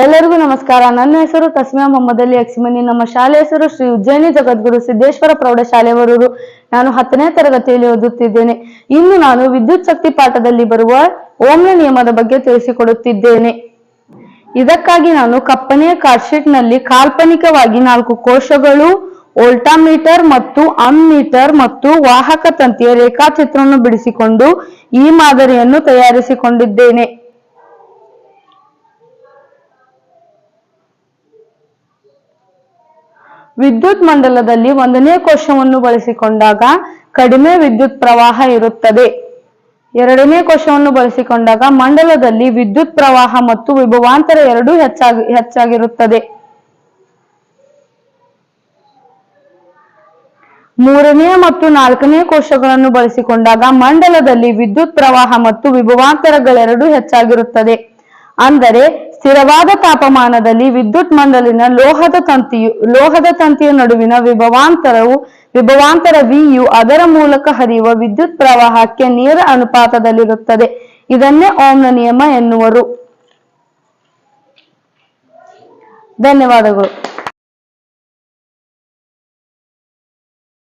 ಎಲ್ಲರಿಗೂ ನಮಸ್ಕಾರ. ನನ್ನ ಹೆಸರು ತಸ್ಮಿಯಾ ಮೊಹಮ್ಮದ್ ಅಲಿ ಅಕ್ಸಿಮನಿ. ನಮ್ಮ ಶಾಲೆ ಹೆಸರು ಶ್ರೀ ಉಜ್ಜಯಿನಿ ಜಗದ್ಗುರು ಸಿದ್ದೇಶ್ವರ ಪ್ರೌಢಶಾಲೆ ವರೂರು ನಾನು ಹತ್ತನೇ ತರಗತಿಯಲ್ಲಿ ಓದುತ್ತಿದ್ದೇನೆ. ಇನ್ನು ನಾನು ವಿದ್ಯುತ್ ಶಕ್ತಿ ಪಾಠದಲ್ಲಿ ಬರುವ ಓಮ್ನ ನಿಯಮದ ಬಗ್ಗೆ ತಿಳಿಸಿಕೊಡುತ್ತಿದ್ದೇನೆ. ಇದಕ್ಕಾಗಿ ನಾನು ಕಪ್ಪನೆಯ ಕಾರ್ಡ್ಶೀಟ್ನಲ್ಲಿ ಕಾಲ್ಪನಿಕವಾಗಿ ನಾಲ್ಕು ಕೋಶಗಳು, ವೋಲ್ಟಾಮೀಟರ್ ಮತ್ತು ಅಮ್ಮೀಟರ್ ಮತ್ತು ವಾಹಕ ತಂತಿಯ ರೇಖಾಚಿತ್ರವನ್ನು ಬಿಡಿಸಿಕೊಂಡು ಈ ಮಾದರಿಯನ್ನು ತಯಾರಿಸಿಕೊಂಡಿದ್ದೇನೆ. ವಿದ್ಯುತ್ ಮಂಡಲದಲ್ಲಿ ಒಂದನೇ ಕೋಶವನ್ನು ಬಳಸಿಕೊಂಡಾಗ ಕಡಿಮೆ ವಿದ್ಯುತ್ ಪ್ರವಾಹ ಇರುತ್ತದೆ. ಎರಡನೇ ಕೋಶವನ್ನು ಬಳಸಿಕೊಂಡಾಗ ಮಂಡಲದಲ್ಲಿ ವಿದ್ಯುತ್ ಪ್ರವಾಹ ಮತ್ತು ವಿಭವಾಂತರ ಎರಡೂ ಹೆಚ್ಚಾಗಿ, ಹೆಚ್ಚಾಗಿರುತ್ತದೆ. ಮೂರನೇ ಮತ್ತು ನಾಲ್ಕನೇ ಕೋಶಗಳನ್ನು ಬಳಸಿಕೊಂಡಾಗ ಮಂಡಲದಲ್ಲಿ ವಿದ್ಯುತ್ ಪ್ರವಾಹ ಮತ್ತು ವಿಭವಾಂತರಗಳೆರಡೂ ಹೆಚ್ಚಾಗಿರುತ್ತದೆ. ಅಂದರೆ ಸ್ಥಿರವಾದ ತಾಪಮಾನದಲ್ಲಿ ವಿದ್ಯುತ್ ಮಂಡಲಿನ ಲೋಹದ ತಂತಿಯು, ಲೋಹದ ತಂತಿಯ ನಡುವಿನ ವಿಭವಾಂತರವು, ವಿಭವಾಂತರ ವಿಯು ಅದರ ಮೂಲಕ ಹರಿಯುವ ವಿದ್ಯುತ್ ಪ್ರವಾಹಕ್ಕೆ ನೇರ ಅನುಪಾತದಲ್ಲಿರುತ್ತದೆ. ಇದನ್ನೇ ಓಮ್ನ ನಿಯಮ ಎನ್ನುವರು. ಧನ್ಯವಾದಗಳು.